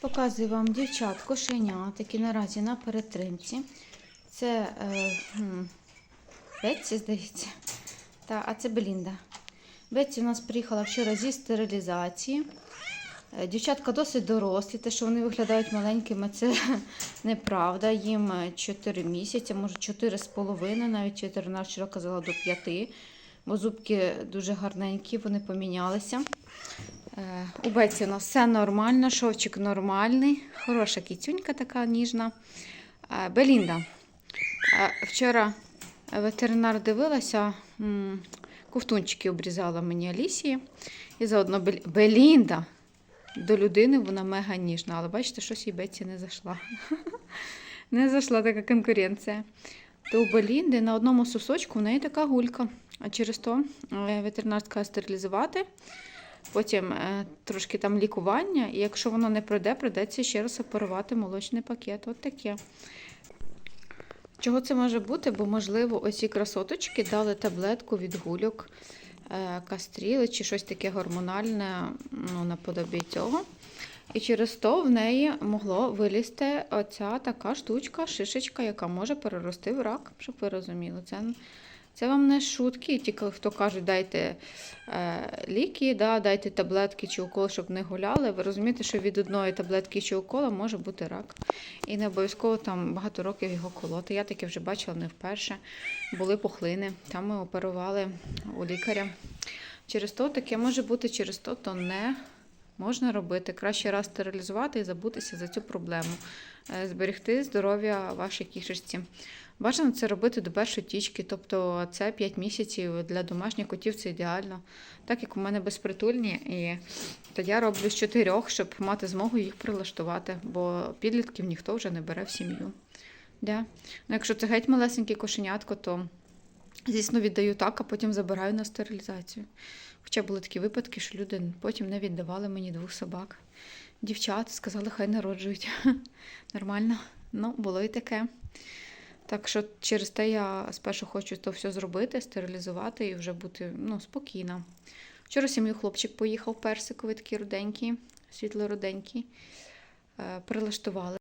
Показую вам дівчат кошенят, які наразі на перетримці. Це е, м, Бетсі, здається. Та, а це Белінда. Бетсі у нас приїхала вчора зі стерилізації. Е, Дівчатка досить дорослі, те, що вони виглядають маленькими, це неправда. Їм 4 місяці, може 4,5, навіть ветеринар вчора казала до 5, бо зубки дуже гарненькі, вони помінялися. Е, У Беці у нас все нормально, шовчик нормальний, хороша кітюнька така ніжна. Е, Белінда. Е, Вчора ветеринар дивилася, ковтунчики обрізала мені Алісії. І заодно Белінда. До людини вона мега ніжна, але бачите, щось їй Беці не зайшла. Не зайшла така конкуренція. То у Белінди на одному сосочку в неї така гулька. А через то ветеринар сказала стерилізувати. Потім е, трошки там лікування, і якщо воно не пройде, прийдеться ще раз оперувати молочний пакет. От таке. Чого це може бути? Бо, можливо, оці красоточки дали таблетку від гульок, е, кастріли чи щось таке гормональне, ну, наподобі цього. І через то в неї могло вилізти оця така штучка, шишечка, яка може перерости в рак, щоб ви розуміли. Це, це вам не шутки, тільки хто кажуть, дайте е, ліки, да, дайте таблетки чи укол, щоб не гуляли. Ви розумієте, що від одної таблетки чи укола може бути рак. І не обов'язково там багато років його колоти. Я таке вже бачила не вперше. Були пухлини, там ми оперували у лікаря. Через то таке може бути, через то то не можна робити. Краще раз стерилізувати і забутися за цю проблему. Е, Зберегти здоров'я вашій кішечці. Бажано це робити до першої тічки, тобто це 5 місяців для домашніх котів це ідеально. Так як у мене безпритульні, і то я роблю з чотирьох, щоб мати змогу їх прилаштувати, бо підлітків ніхто вже не бере в сім'ю. Да. Ну, якщо це геть малесенький кошенятко, то звісно віддаю так, а потім забираю на стерилізацію. Хоча були такі випадки, що люди потім не віддавали мені двох собак. Дівчат сказали, хай народжують. Нормально. Ну, було і таке. Так що через те я спершу хочу то все зробити, стерилізувати і вже бути ну, спокійна. Вчора сім'ю хлопчик поїхав персиковий, такий руденький, світло-руденький. Е, Прилаштували.